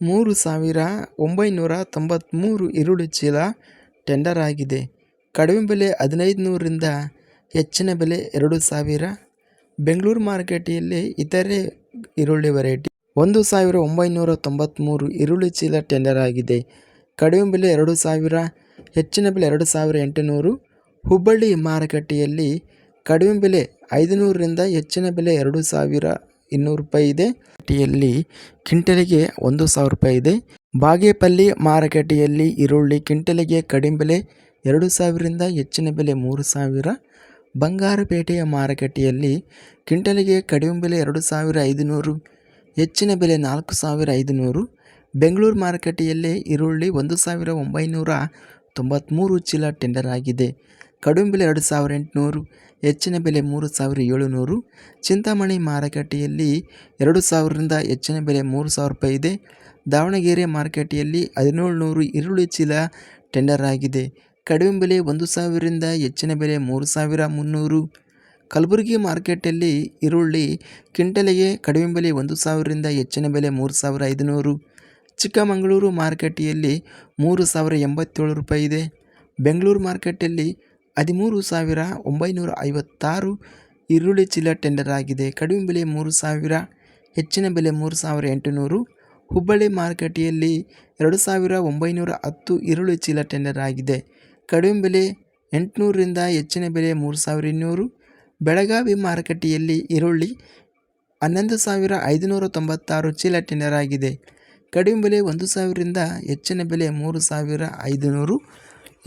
ಮೂರು ಸಾವಿರ ಒಂಬೈನೂರ ತೊಂಬತ್ತ್ಮೂರು ಈರುಳ್ಳಿ ಚೀಲ ಟೆಂಡರ್ ಆಗಿದೆ. ಕಡಿಮೆ ಬೆಲೆ ಹದಿನೈದು ನೂರರಿಂದ ಹೆಚ್ಚಿನ ಬೆಲೆ ಎರಡು ಸಾವಿರ. ಬೆಂಗಳೂರು ಮಾರುಕಟ್ಟೆಯಲ್ಲಿ ಇತರೆ ಈರುಳ್ಳಿ ವೆರೈಟಿ ಒಂದು ಸಾವಿರ ಒಂಬೈನೂರ ತೊಂಬತ್ತ್ಮೂರು ಈರುಳ್ಳಿ ಚೀಲ ಟೆಂಡರ್ ಆಗಿದೆ. ಕಡಿಮೆ ಬೆಲೆ ಎರಡು ಸಾವಿರ, ಹೆಚ್ಚಿನ ಬೆಲೆ ಎರಡು ಸಾವಿರ ಎಂಟುನೂರು. ಹುಬ್ಬಳ್ಳಿ ಮಾರುಕಟ್ಟೆಯಲ್ಲಿ ಕಡಿಮೆ ಬೆಲೆ ಐದುನೂರರಿಂದ ಹೆಚ್ಚಿನ ಬೆಲೆ ಎರಡು ಸಾವಿರ. ಇನ್ನೂರು ರೂಪಾಯಿ ಇದೆ. ಟಿಯಲ್ಲಿ ಕಿಂಟಲಿಗೆ ಒಂದು ಸಾವಿರ ರೂಪಾಯಿ ಇದೆ. ಬಾಗೇಪಲ್ಲಿ ಮಾರುಕಟ್ಟೆಯಲ್ಲಿ ಈರುಳ್ಳಿ ಕಿಂಟಲಿಗೆ ಕಡಿಮೆ ಬೆಲೆ ಎರಡು ಸಾವಿರದಿಂದ ಹೆಚ್ಚಿನ ಬೆಲೆ ಮೂರು ಸಾವಿರ. ಬಂಗಾರಪೇಟೆಯ ಮಾರುಕಟ್ಟೆಯಲ್ಲಿ ಕಿಂಟಲಿಗೆ ಕಡಿಮೆ ಬೆಲೆ ಎರಡು ಸಾವಿರ ಐದುನೂರು, ಹೆಚ್ಚಿನ ಬೆಲೆ ನಾಲ್ಕು ಸಾವಿರ ಐದುನೂರು. ಬೆಂಗಳೂರು ಮಾರುಕಟ್ಟೆಯಲ್ಲಿ ಈರುಳ್ಳಿ ಒಂದು ಸಾವಿರ ಒಂಬೈನೂರ ತೊಂಬತ್ತ್ಮೂರು ಚೀಲ ಟೆಂಡರ್ ಆಗಿದೆ. ಕಡಿಮೆ ಬೆಲೆ ಎರಡು ಸಾವಿರ ಎಂಟುನೂರು ಹೆಚ್ಚಿನ ಬೆಲೆ ಮೂರು ಸಾವಿರ ಏಳುನೂರು. ಚಿಂತಾಮಣಿ ಮಾರುಕಟ್ಟೆಯಲ್ಲಿ ಎರಡು ಸಾವಿರದಿಂದ ಹೆಚ್ಚಿನ ಬೆಲೆ ಮೂರು ಸಾವಿರ ರೂಪಾಯಿ ಇದೆ. ದಾವಣಗೆರೆ ಮಾರುಕಟ್ಟೆಯಲ್ಲಿ ಹದಿನೇಳು ನೂರು ಈರುಳ್ಳಿ ಚೀಲ ಟೆಂಡರ್ ಆಗಿದೆ. ಕಡಿಮೆ ಬೆಲೆ ಒಂದು ಸಾವಿರದಿಂದ ಹೆಚ್ಚಿನ ಬೆಲೆ ಮೂರು ಸಾವಿರ ಮುನ್ನೂರು. ಕಲಬುರಗಿ ಮಾರ್ಕೆಟಲ್ಲಿ ಈರುಳ್ಳಿ ಕ್ವಿಂಟಲಿಗೆ ಕಡಿಮೆ ಬೆಲೆ ಒಂದು ಸಾವಿರದಿಂದ ಹೆಚ್ಚಿನ ಬೆಲೆ ಮೂರು ಸಾವಿರ ಐದುನೂರು. ಚಿಕ್ಕಮಗಳೂರು ಮಾರುಕಟ್ಟೆಯಲ್ಲಿ ಮೂರು ಸಾವಿರ ಎಂಬತ್ತೇಳು ರೂಪಾಯಿ ಇದೆ. ಬೆಂಗಳೂರು ಮಾರ್ಕೆಟಲ್ಲಿ ಹದಿಮೂರು ಸಾವಿರ ಒಂಬೈನೂರ ಐವತ್ತಾರು ಈರುಳ್ಳಿ ಚೀಲ ಟೆಂಡರ್ ಆಗಿದೆ. ಕಡಿಮೆ ಬೆಲೆ ಮೂರು ಸಾವಿರ, ಹೆಚ್ಚಿನ ಬೆಲೆ ಮೂರು ಸಾವಿರ ಎಂಟುನೂರು. ಹುಬ್ಬಳ್ಳಿ ಮಾರುಕಟ್ಟೆಯಲ್ಲಿ ಎರಡು ಸಾವಿರ ಒಂಬೈನೂರ ಹತ್ತು ಈರುಳ್ಳಿ ಚೀಲ ಟೆಂಡರ್ ಆಗಿದೆ. ಕಡಿಮೆ ಬೆಲೆ ಎಂಟುನೂರರಿಂದ ಹೆಚ್ಚಿನ ಬೆಲೆ ಮೂರು ಸಾವಿರ ಇನ್ನೂರು. ಬೆಳಗಾವಿ ಮಾರುಕಟ್ಟೆಯಲ್ಲಿ ಈರುಳ್ಳಿ ಹನ್ನೊಂದು ಸಾವಿರ ಐದುನೂರ ತೊಂಬತ್ತಾರು ಚೀಲ ಟೆಂಡರ್ ಆಗಿದೆ. ಕಡಿಮೆ ಬೆಲೆ ಒಂದು ಸಾವಿರದಿಂದ ಹೆಚ್ಚಿನ ಬೆಲೆ ಮೂರು ಸಾವಿರ ಐದುನೂರು.